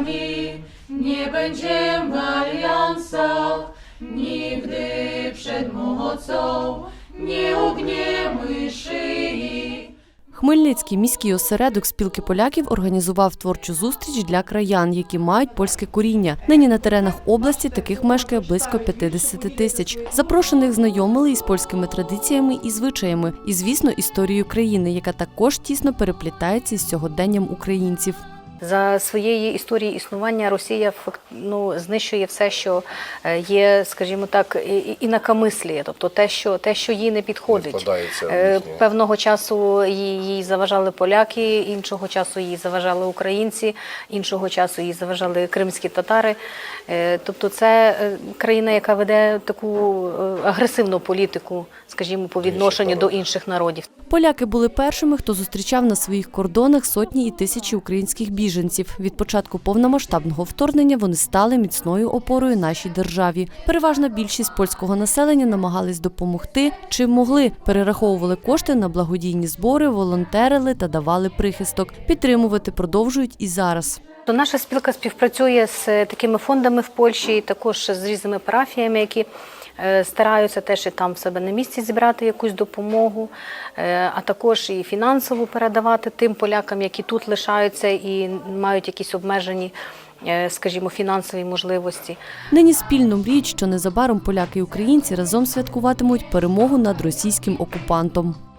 Polakami nie w aliansach, nigdy przed mocą nie ugniemy szyi. Хмельницький міський осередок спілки поляків організував творчу зустріч для краян, які мають польське коріння. Нині на теренах області таких мешкає близько 50 тисяч. Запрошених знайомили із польськими традиціями і звичаями, і звісно, історією країни, яка також тісно переплітається із сьогоденням українців. За своєї історії існування Росія ну, знищує все, що е, є, скажімо так, інакомисліє, тобто те, що те, що їй не підходить. Не. Певного часу їй, заважали поляки, іншого часу їй заважали українці, іншого часу їй заважали кримські татари. Е, Тобто, це е, країна, яка веде таку агресивну політику, скажімо, по відношенню до інших народів. Поляки були першими, хто зустрічав на своїх кордонах сотні і тисячі українських біженців. Від початку повномасштабного вторгнення вони стали міцною опорою нашій державі. Переважна більшість польського населення намагались допомогти, чим могли. Перераховували кошти на благодійні збори, волонтерили та давали прихисток. Підтримувати продовжують і зараз. То наша спілка співпрацює з е, такими фондами в Польщі, і також з різними парафіями, які е, стараються теж і там в себе на місці зібрати якусь допомогу, е, а також і фінансову передавати тим полякам, які тут лишаються і мають якісь обмежені, скажімо, фінансові можливості. Нині спільно мріють, що незабаром поляки і українці разом святкуватимуть перемогу над російським окупантом.